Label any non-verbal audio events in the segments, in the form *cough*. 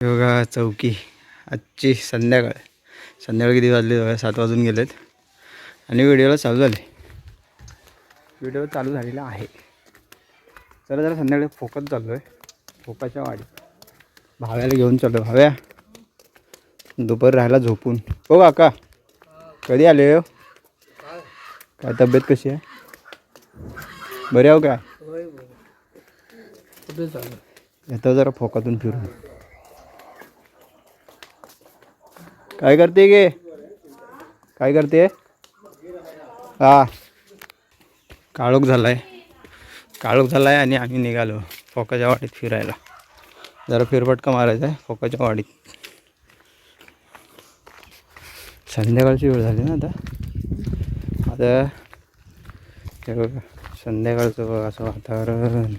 योगा चौकी. आजची संध्याकाळ. संध्याकाळ किती वाजले? बघा, सात वाजून गेलेत. आणि व्हिडिओला चालू झाले. व्हिडिओ चालू झालेला आहे. चला जरा संध्याकाळी फोकस चाललो आहे. फोकाच्या वाडी भाव्याला घेऊन चाललो भाव्या दुपार राहायला झोपून. हो काका. कधी आले हो? काय तब्येत कशी आहे? बरे आहो काय? येतो जरा फोकातून फिरून. काय करते गे? काय करते? हा. काळोख झालाय. काळोख झालाय आणि आम्ही निघालो फोकाच्या वाडीत फिरायला. जरा फिरफटका मारायचा आहे फोकाच्या वाडीत. संध्याकाळची वेळ झाली ना आता. आता बघा संध्याकाळचं बघ असं वातावरण.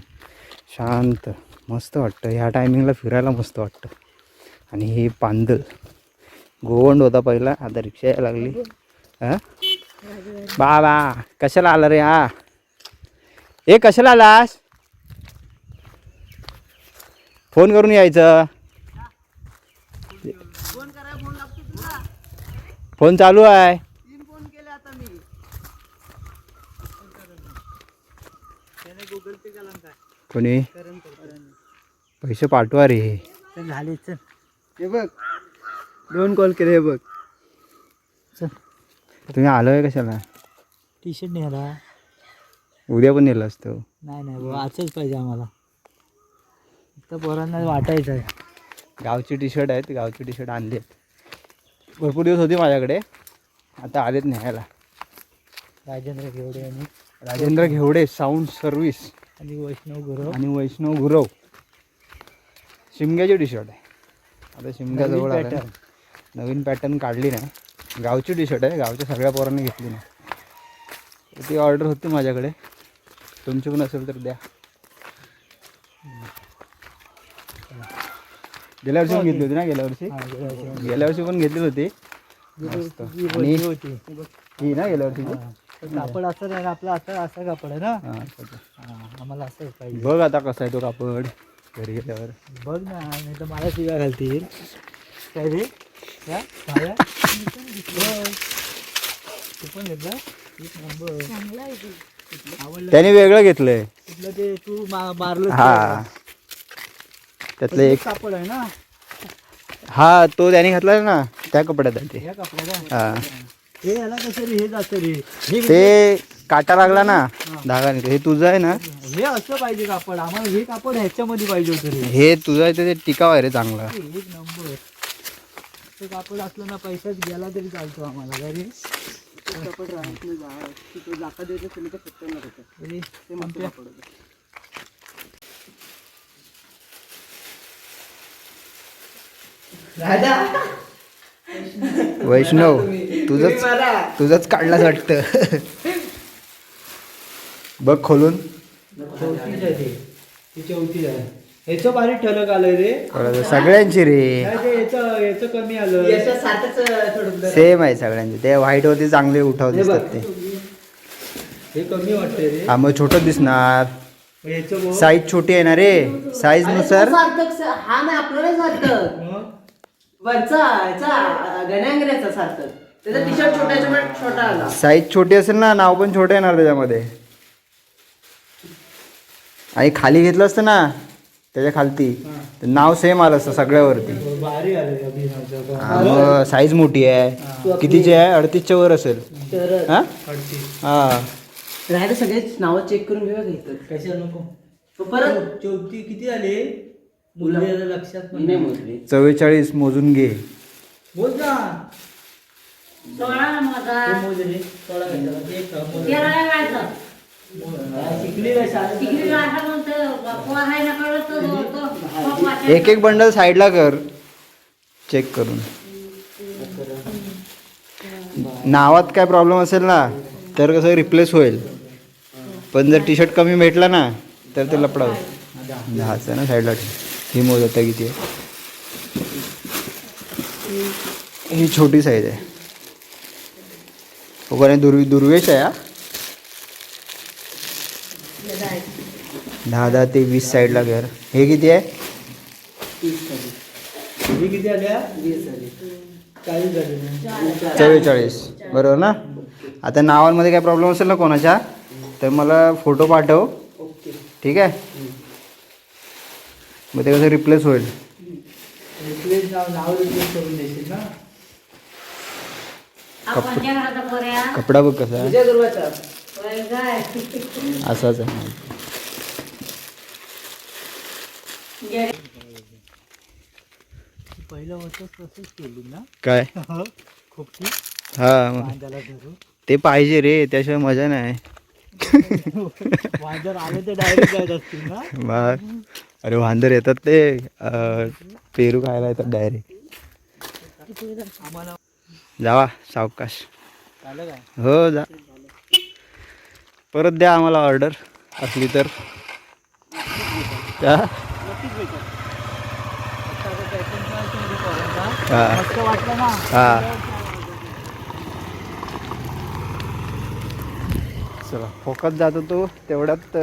शांत मस्त वाटतं. ह्या टायमिंगला फिरायला मस्त वाटतं. आणि हे पांदल गोवंड होता पहिला. आता रिक्षा यायला लागली. हा? बा बा कशाला आला रे हा? ए कशाला आलास? फोन करून यायचं. फोन चालू आहे. कोणी? पैसे पाठवा रे. झाले चल. हे बघ. दोन कॉल केले हे बघ चल. तुम्ही आलोय कशाला? टी शर्ट निघाला उद्या पण नेलं असतं. नाही नाही बाबा आजच पाहिजे आम्हाला. फक्त पोरांना वाटायचं आहे. गावची टी शर्ट आहेत गावची टी शर्ट आणली आहेत भरपूर दिवस होती माझ्याकडे. आता आलेत न्यायला. राजेंद्र घेवडे आणि राजेंद्र घेवडे साऊंड सर्व्हिस आणि वैष्णव गुरव. आणि वैष्णव गुरव. शिमग्याची टी शर्ट आहे. आता शिमग्याजवळ आलं pattern. नवीन पॅटर्न काढली नाही. गावची टी शर्ट आहे गावच्या सगळ्या पोरांनी घेतली नाही. ती ऑर्डर होती माझ्याकडे. तुमची पण असेल तर द्या. गेल्या वर्षी पण घेतली होती ना गेल्या वर्षी? हा, गेल्या वर्षी. पण घेतलीच होती. मस्त. ही आणि वरची होती ही ना गेल्या वर्षी. पण कापड असं नाही ना, आपलं असं असं कापड आहे ना? हा, आम्हाला असं पाहिजे. बघ आता कसा आहे तो कापड. घरी गेल्यावर. बघ ना नाही तर मला शिव्या घालतील. काय रे या, भाया? पण घेतलं. आवडलं त्याने वेगळं घेतलंय. कुठलं ते तू मा- मारलं हा. त्यातलं एक कापड आहे ना? हा तो त्याने घातला ना त्या कपड्यात आहे ते. ह्या कापडाचा हा. हे याला कसं रे हे जातं रे? हे ते काटा लागला ना धागा निघतो हे तुझं आहे ना? हे असं पाहिजे कापड. आम्हाला हे कापड ह्याच्यामध्ये पाहिजे होतं रे. हे तुझं आहे ते टिकाव आहे रे चांगला. एक नंबर. ते कापड असलं ना पैसाच गेला तरी चालतो आम्हाला काय रे कापड राहत नाही जाका द्यायचं आमच्या वैष्णव तुझंच तुझंच काढलाच वाटतं. बघ खोलून. चौथीच आहे ते. ती चौथीच आहे. ह्याचं भारी ठळक आलंय रे. सगळ्यांची रे. काय ते याचं याचं कमी आलं सेम आहे सगळ्यांची. ते व्हाईट वरती चांगले उठाव दिसतात ते. हे कमी वाटतंय रे. हा मग छोटं दिसणार. बघ. साईज छोटी आहे ना रे? साईजनुसार? सार्थक स- हा नाही आपला नाही सार्थक. मग? वरचा याचा गण्यागऱ्याचा सार्थक. त्याचा टी शर्ट छोट्याच्या छोटा आला. साईज छोटी असेल ना नाव पण छोटे येणार त्याच्यामध्ये. आणि खाली घेतलं असतं ना? त्याच्या खालती तर नाव सेम आलं असतं सगळ्यावरती. भारी आलं रे अभिनवचं हा, मग साईज मोठी आहे. कितीची आहे? अडतीसच्या वर असेल. तर हा? हा. नावं चेक करून घेऊया घेतात कशा नको? मग परत? चौथी किती आले? मुलं लक्षात पण मी नाही. मोजली. चव्वेचाळीस मोजून घे. बोल ना. सोळा माझा ते मोज रे सोळा घातला. एक. तेरा आहे एक एक बंडल साईडला कर. चेक करून. नावात काय प्रॉब्लेम असेल ना तर कसं रिप्लेस होईल. पण जर टी शर्ट कमी भेटला ना तर ते लपडा होईल दहाचं ना साईडला. ठेव ही मोज आता किती आहे? ही छोटी साईज आहे. हो का नाही दुर्वी दुर्वेश आहे हा. दहा दहा ते वीस साईडला घर हे किती आहे? चव्वेचाळीस. बरोबर ना? आता नावांमध्ये काय प्रॉब्लेम असेल ना कोणाच्या? तर मला फोटो पाठव. ओके. ठीक आहे? मग ते कसं रिप्लेस होईल? कपडा बघ कसा असाच आहे. पहिलं होतं तसंच केली ना? काय? *laughs* खूप हा. मग ते पाहिजे रे त्याशिवाय मजा नाही. *laughs* वांदर आले ते डायरेक्ट जायत असतील ना? मग अरे वांदर येतात ते. अं, पेरू खायला येतात डायरेक्ट आम्हाला जावा सावकाश. काय? हो जा. परत द्या आम्हाला ऑर्डर असली तर. हा? चला फोकत जात होतो तेवढ्यात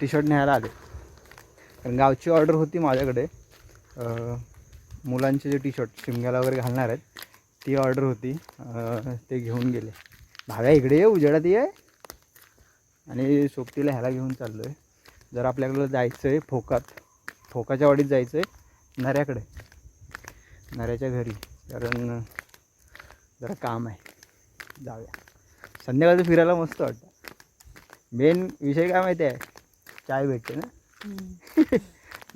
टी शर्ट न्यायला आले. कारण गावची ऑर्डर होती माझ्याकडे. मुलांचे जे टी शर्ट शिमग्याला वगैरे घालणार आहेत ती ऑर्डर होती. ते घेऊन गेले. भाव्या इकडे ये उजेडात ये. आणि सोबतीला ह्याला घेऊन चाललो आहे जर आपल्याकडं जायचं आहे फोकात फोकाच्या वाडीत जायचं आहे नऱ्याकडे. नऱ्याच्या घरी. कारण जरा काम आहे. जाऊया. संध्याकाळचं फिरायला मस्त वाटतं. मेन विषय काय माहिती आहे? चाय भेटते ना? *laughs*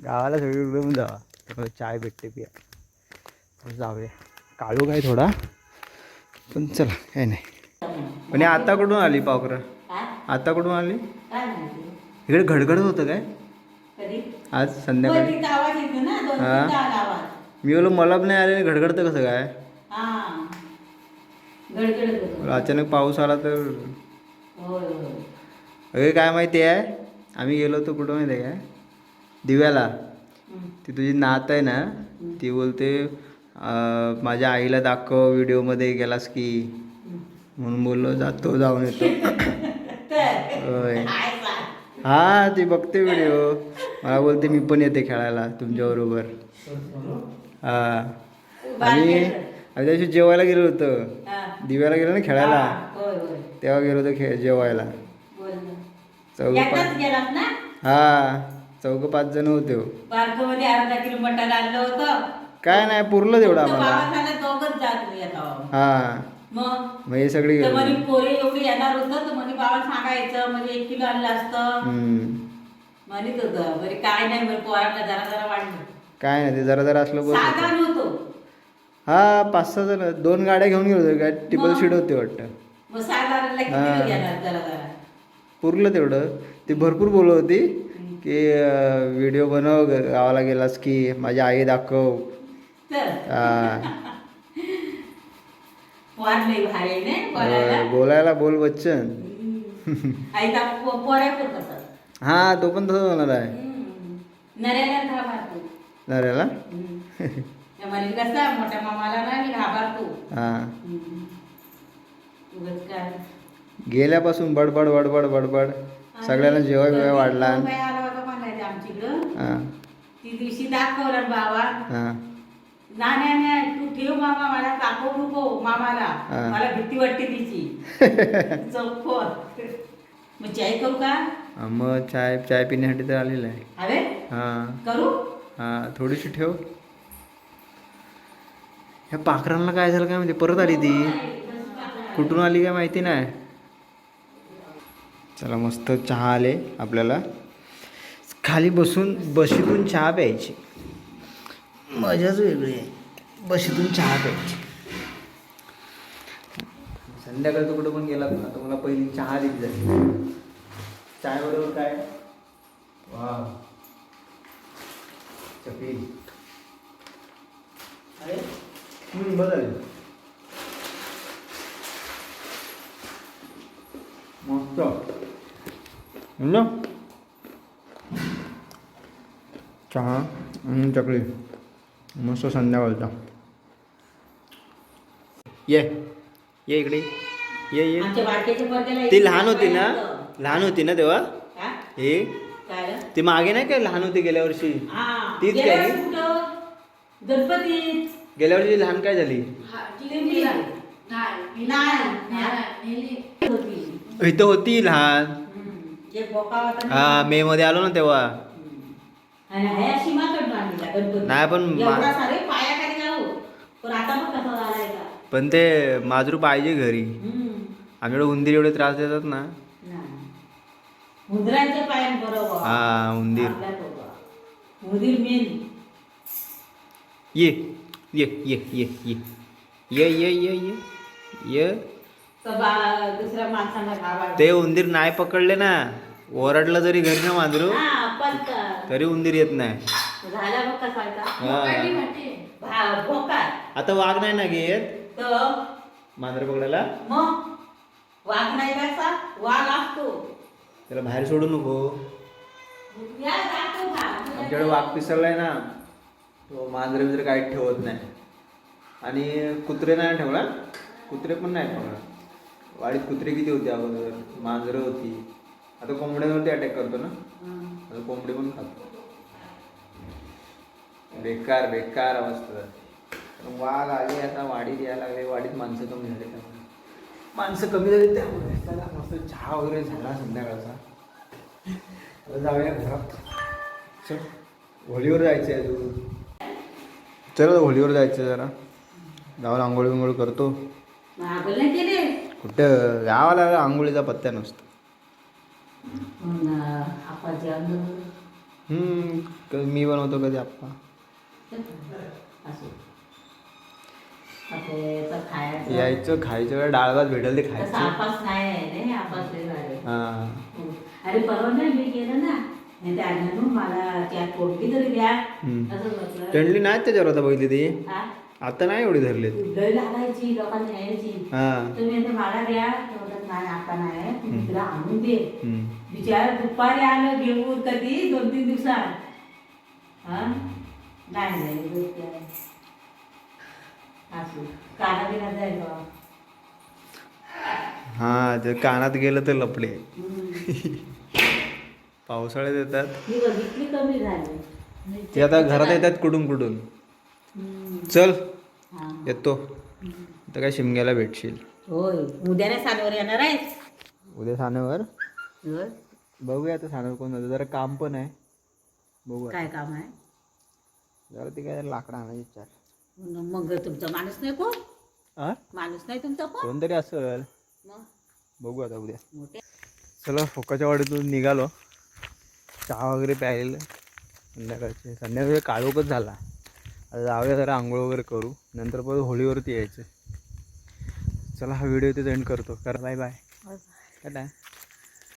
गावाला सगळीकडे पण जावा. त्यामुळे चाय भेटते पिया. जाऊया. काळू काय थोडा? पण चला काय नाही. पण आता कुठून आली पावकरं? आता कुठून आली? इकडे घडघडत होतं काय? आज संध्याकाळी दोन तीन आवाज येतो ना? दोन हा. आवाज. मी बोलो मला पण नाही आले घडघडतं कसं काय? हा. गडगडत होतो. अचानक पाऊस आला तर होय होय. अरे काय माहिती आहे? आम्ही गेलो होतो कुठं माहिती आहे काय दिव्याला. हम्म. ती तुझी नात आहे ना ती बोलते अं, माझ्या आईला दाखव व्हिडिओमध्ये गेलास की. म्हणून बोललो जातो जाऊन येतो. *laughs* तर. होय? हा ती बघते व्हिडिओ मला बोलते मी पण येते खेळायला तुमच्याबरोबर हा. आणि आम्ही त्या दिवशी जेवायला गेलो होतो. दिव्याला गेलो ना खेळायला? तेव्हा गेलो होतो खेळ जेवायला. चौघ एकटाच पाच हा चौघ पाच जण होते. काय नाही पुरलं तेवढं आम्हाला. हा. मग मग हे सगळी तर म्हणे पोरे एवढी येणार होतं तर म्हणे बाबा सांगायचं म्हणजे एक किलो आणलं असतं. हम्म. म्हणत होतं बरे काय नाही बरं पोरांना जरा जरा वाढलं. काय नाही ते जरा जरा असलं बस साधा नव्हतो हा पाच सहा जण दोन गाड्या घेऊन गेलो होतो काय टिबल मग? सीट होते वाटतं. मग साधारणला हा. किती घेणार जरा जरा? पुरलं तेवढं. ती भरपूर बोलत होती की व्हिडिओ बनव ग- गावाला गेलास की माझी आई दाखव. तर? हा. *laughs* बोलायला. बोल बच्चन. हा तो पण तसंच होणार आहे. नऱ्याला मोठ्या मामाला ना मी घाबरतो. हा. गेल्यापासून बडबड बडबड. बडबड सगळ्यांना जेवाय बिवाय वाढला. आमच्याकडं ती दिवशी दाखवलं बाबा. हा. तू ठेव मामा मला दाखवू नको मामाला. हा. मला भीती वाटते तिची. *laughs* चौको मग चाय करू का? हा, मग चाय चाय पिण्यासाठी तर आलेलं आहे. हवे हा. करू? हा थोडीशी ठेव. ह्या पाखरांना काय झालं काय माहिती परत आली ती. कुठून आली काय माहिती नाही. चला मस्त चहा आले आपल्याला. खाली बसून बशीतून चहा प्यायची. मजाच वेगळी आहे. बशीतून चहा प्यायची. संध्याकाळचं कुठं पण गेलात ना तर मला पहिली चहा दिली जाईल चाय बरोबर काय? वा. चपी अरे? झालं. मस्त. म्हणलं चहा आणि चकली. मस्त संध्याकाळचा. ये ये इकडे. ये ये. ती लहान होती ना? लहान होती ना तेव्हा? हा? ती मागे नाही काय लहान होती गेल्या वर्षी? हा. तीच गेल्या काय? गेल्या वर्षी लहान काय झाली? इथं होती लहान. हा मे मध्ये आलो ना तेव्हा. नाही, पण मा- एवढा सारे पायाखाली जाऊ पण आता मग कसा झालाय का पण ते माजरू पाहिजे घरी. आमच्याकडे उंदीर एवढे त्रास देतात ना. हा उंदीर. ये ये ये ये ये. ये ये ये ये ये. ते उंदीर नाही पकडले ना ओरडलं जरी घरी ना मांजरू हा तरी उंदीर येत नाही. आता वाघ नाही ना घेत? तर मांजर पकडायला? मग वाघ नाही कसा वाघ असतो. त्याला बाहेर सोडू नको. या जातो वाघ. आमच्याकडे वाघ पिसरलाय ना तो मांजरे बिजरे काहीच ठेवत नाही. आणि कुत्रे नाही ठेवला कुत्रे पण नाही ठेवला वाडीत कुत्रे किती होते अगोदर? मांजरं होती. आता कोंबड्यांवरती अटॅक करतो ना? हं. आता कोंबडी पण खातो. बेकार बेकार अवस्था. वाघ आले आता वाडीत यायला लागले वाडीत माणसं कमी झाले त्यामुळे माणसं कमी झाली त्यामुळे चला मस्त चहा वगैरे झाला संध्याकाळचा. जाऊया घरात. चल होळीवर जायचं आहे अजून. चल होळीवर जायचं जरा. जाऊन आंघोळ बिंघोळ करतो. कुठं? गावाला आंघोळीचा पत्त्या नसतो. मी बनवतो कधी आप्पा. यायचं खायचं वेळ डाळ भात भेटेल ते खायचं. अरे परवा नाही मी गेलं ना त्यांनी नाही त्याच्यावर आता बघितली ती. आता नाही एवढी धरले दुपारी आलं घेऊ कधी? दोन तीन दिवसात नाही. हा ते कानात गेलं तर लपडे हम्म. पावसाळ्यात येतात. ते आता घरात येतात कुठून कुठून. चल. येतो. आता काय शिमग्याला भेटशील. होय. उद्या नाही सानवर येणार आहे उद्या सानेवर. बघूया आता सानेवर कोण जरा काम पण आहे. बघू. काय काम आहे? जरा ते काय लाकडं आणायची विचार मग तुमचा माणूस नाही कोण? हा माणूस नाही तुमचा कोण? कोणतरी असेल. मग? बघू आता उद्या. मोठे. चला फोकाच्या वाडीतून निघालो. चहा वगैरे प्यायलेलं संध्याकाळचे. संध्याकाळी काळोखच झाला. आता जाऊया जरा आंघोळ वगैरे करू. नंतर परत होळीवरती यायचं. चला हा व्हिडिओ इथे एंड करतो. करा बाय बाय टाटा